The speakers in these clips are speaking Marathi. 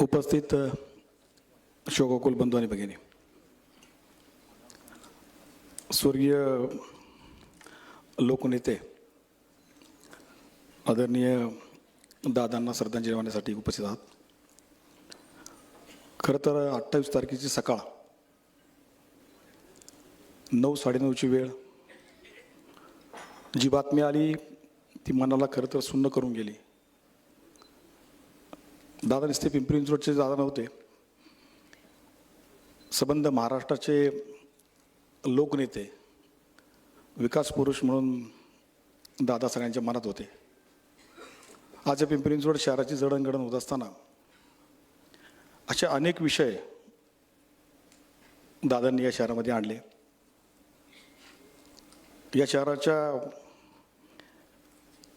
उपस्थित शोकोकुल बंधू आणि भगिनी. स्वर्गीय लोकनेते आदरणीय दादांना श्रद्धांजली वाहण्यासाठी उपस्थित आहात. खरं तर अठ्ठावीस तारखेची सकाळ नऊ साडेनऊची वेळ जी बातमी आली ती मनाला खरं तर सुन्न करून गेली. दादा नुसते पिंपरी चिंचवडचे दादा नव्हते. संबंध महाराष्ट्राचे लोकनेते विकास पुरुष म्हणून दादा सगळ्यांच्या मनात होते. आज या पिंपरी चिंचवड शहराची जडणघडण होत असताना असे अनेक विषय दादांनी या शहरामध्ये आणले. या शहराच्या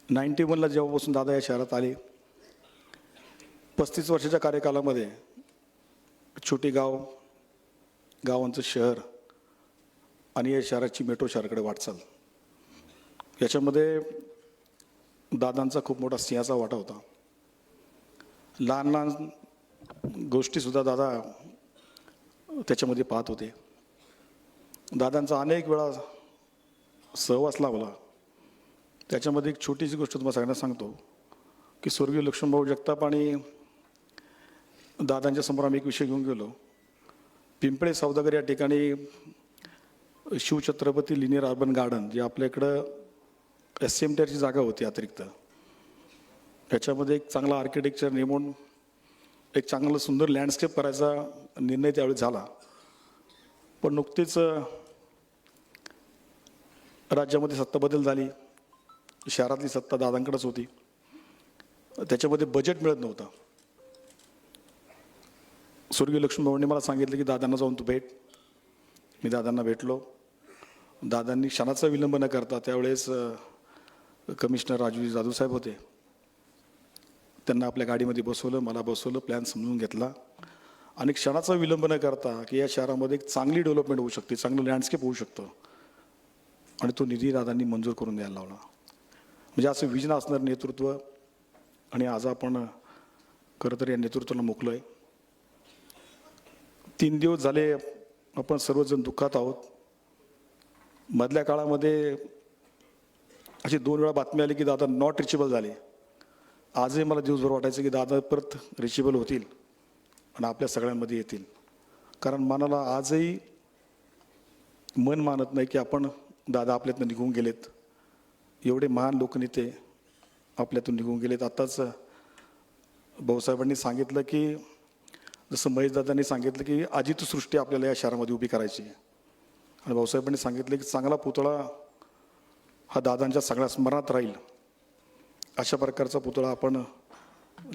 नाईन्टी वनला जेव्हापासून दादा या शहरात आले पस्तीस वर्षाच्या कार्यकालामध्ये छोटी गाव गावांचं शहर आणि या शहराची मेट्रो शहराकडे वाटचाल. याच्यामध्ये दादांचा खूप मोठा सिंहाचा वाटा होता. लहान लहान गोष्टीसुद्धा दादा त्याच्यामध्ये पाहत होते. दादांचा अनेक वेळा सहवास लावला त्याच्यामध्ये एक छोटीशी गोष्ट तुम्हाला सगळ्यांना सांगतो की स्वर्गीय लक्ष्मणभाऊ जगताप आणि दादांच्या समोर आम्ही एक विषय घेऊन गेलो. पिंपळे सौदागर या ठिकाणी शिवछत्रपती लिनियर अर्बन गार्डन जे आपल्या इकडं एस सी एम टी आरची जागा होती अतिरिक्त. याच्यामध्ये एक चांगला आर्किटेक्चर नेमून एक चांगलं सुंदर लँडस्केप करायचा निर्णय त्यावेळी झाला. पण नुकतीच राज्यामध्ये सत्ता बदल झाली. शहरातली सत्ता दादांकडेच होती. त्याच्यामध्ये बजेट मिळत नव्हतं. स्वर्गीय लक्ष्मीबाबांनी मला सांगितलं की दादांना जाऊन तू भेट. मी दादांना भेटलो. दादांनी क्षणाचा विलंब न करता त्यावेळेस कमिशनर राजू जाधव साहेब होते. त्यांना आपल्या गाडीमध्ये बसवलं मला बसवलं प्लॅन समजून घेतला. आणि क्षणाचा विलंब न करता की या शहरामध्ये एक चांगली डेव्हलपमेंट होऊ शकते चांगलं लँडस्केप होऊ शकतं. आणि तो निधी दादांनी मंजूर करून द्यायला लावला. म्हणजे असं विजन असणारं नेतृत्व आणि आज आपण खरं तर या नेतृत्वाला मोकलो आहे तीन दिवस झाले आपण सर्वजण दुःखात आहोत. मधल्या काळामध्ये अशी दोन वेळा बातमी आली की दादा नॉट रिचेबल झाले. आजही मला दिवसभर वाटायचं की दादा परत रिचेबल होतील आणि आपल्या सगळ्यांमध्ये येतील. कारण मनाला आजही मन मानत नाही की आपण दादा आपल्यातनं निघून गेलेत. एवढे महान लोकनेते आपल्यातून निघून गेलेत. आत्ताच भाऊसाहेबांनी सांगितलं की जसं महेशदादांनी सांगितलं की अजित सृष्टी आपल्याला या शहरामध्ये उभी करायची आहे. आणि भाऊसाहेबांनी सांगितलं की चांगला पुतळा हा दादांच्या सगळ्या स्मरणात राहील. अशा प्रकारचा पुतळा आपण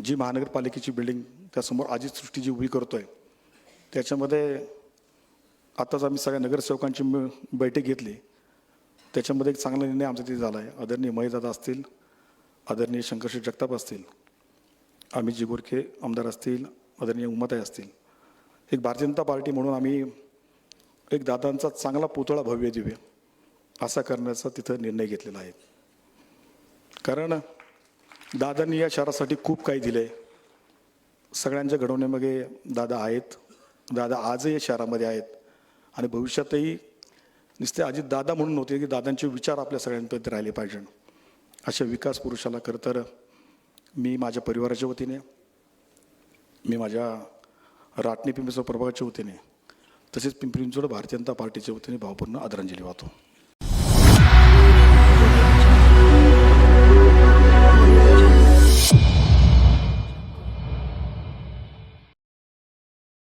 जी महानगरपालिकेची बिल्डिंग त्यासमोर अजित सृष्टी जी उभी करतो आहे त्याच्यामध्ये आताच आम्ही सगळ्या नगरसेवकांची बैठक घेतली. त्याच्यामध्ये एक चांगला निर्णय आमचा तिथे झाला आहे आदरणीय महेशदादा असतील आदरणीय शंकरशेठ जगताप असतील अमित जी गोरखे आमदार असतील आदरणीय उमताई असतील. एक भारतीय जनता पार्टी म्हणून आम्ही एक दादांचा चांगला पुतळा भव्य दिव्य असा करण्याचा तिथं निर्णय घेतलेला आहे. कारण दादांनी या शहरासाठी खूप काही दिलं आहे सगळ्यांच्या घडवण्यामध्ये दादा आहेत. दादा आजही या शहरामध्ये आहेत. आणि भविष्यातही नुसते अजित दादा म्हणून नव्हते की दादांचे विचार आपल्या सगळ्यांपर्यंत राहिले पाहिजे. अशा विकास पुरुषाला खरं तर मी माझ्या परिवाराच्या वतीने मी माझ्या राटणी पिंपरी प्रभागाच्या वतीने तसेच पिंपरी चिंचवड भारतीय जनता पार्टीच्या वतीने भावपूर्ण आदरांजली वाहतो.